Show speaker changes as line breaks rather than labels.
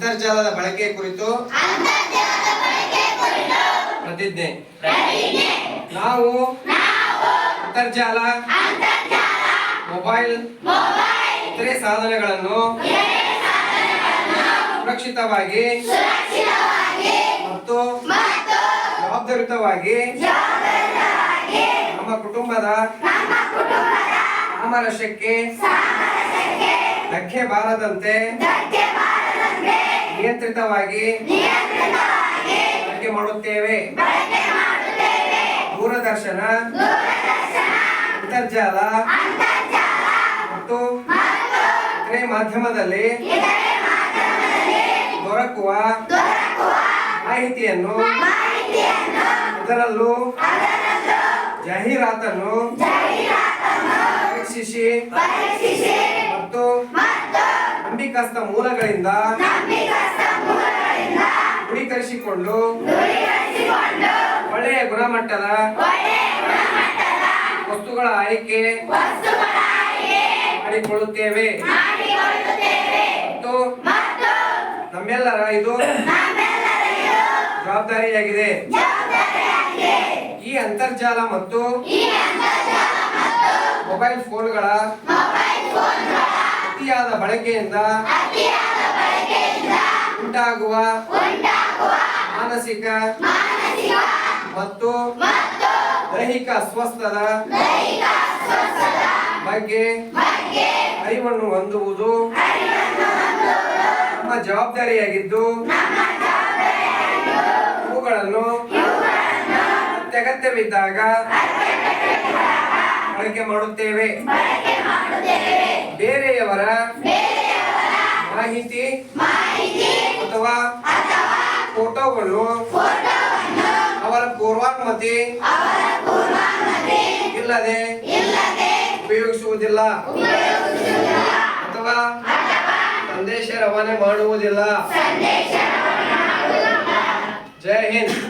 ಅಂತರ್ಜಾಲದ ಬಳಕೆ ಕುರಿತು ಪ್ರತಿಜ್ಞೆ. ನಾವು ಅಂತರ್ಜಾಲ ಮೊಬೈಲ್ ಇತರೆ ಸಾಧನಗಳನ್ನು ಸುರಕ್ಷಿತವಾಗಿ ಮತ್ತು ಜವಾಬ್ದಾರಿಯುತವಾಗಿ ನಮ್ಮ ಕುಟುಂಬದ ಸಾಮರಸ್ಯಕ್ಕೆ ಧಕ್ಕೆ ಬಾರದಂತೆ ನಿಯಂತ್ರಿತವಾಗಿ ಬಳಕೆ ಮಾಡುತ್ತೇವೆ. ದೂರದರ್ಶನ ಅಂತರ್ಜಾಲ ಮತ್ತು ಇತರೆ ಮಾಧ್ಯಮದಲ್ಲಿ ದೊರಕುವ ಮಾಹಿತಿಯನ್ನು ಅದರಲ್ಲೂ ಜಾಹೀರಾತನ್ನು ಪರೀಕ್ಷಿಸಿ ಮತ್ತು ನಂಬಿಕಸ್ತ ಮೂಲಗಳಿಂದ ದೃಢೀಕರಿಸಿಕೊಂಡು ಒಳ್ಳೆಯ ಗುಣಮಟ್ಟದ ವಸ್ತುಗಳ ಆಯ್ಕೆ ಮಾಡಿಕೊಳ್ಳುತ್ತೇವೆ. ಮತ್ತು ನಮ್ಮೆಲ್ಲರ ಇದು ಜವಾಬ್ದಾರಿಯಾಗಿದೆ. ಈ ಅಂತರ್ಜಾಲ ಮತ್ತು ಮೊಬೈಲ್ ಫೋನ್ಗಳ ಅತಿಯಾದ ಬಳಕೆಯಿಂದ ಉಂಟಾಗುವ ಮಾನಸಿಕ ಮತ್ತು ದೈಹಿಕ ಅಸ್ವಸ್ಥದ ಬಗ್ಗೆ ಅರಿವನ್ನು ಹೊಂದುವುದು. ನಮ್ಮ ಜವಾಬ್ದಾರಿಯಾಗಿದ್ದು ಅವುಗಳನ್ನು ಅತ್ಯಗತ್ಯವಿದ್ದಾಗ ಬಳಕೆ ಮಾಡುತ್ತೇವೆ. ಬೇರೆಯವರ ಮಾಹಿತಿ ಅಥವಾ ಫೋಟೋವನ್ನು ಅವರ ಪೂರ್ವಾನುಮತಿ ಇಲ್ಲದೆ ಉಪಯೋಗಿಸುವುದಿಲ್ಲ. ಅಥವಾ ಸಂದೇಶ ರವಾನೆ ಮಾಡುವುದಿಲ್ಲ. ಜೈ ಹಿಂದ್.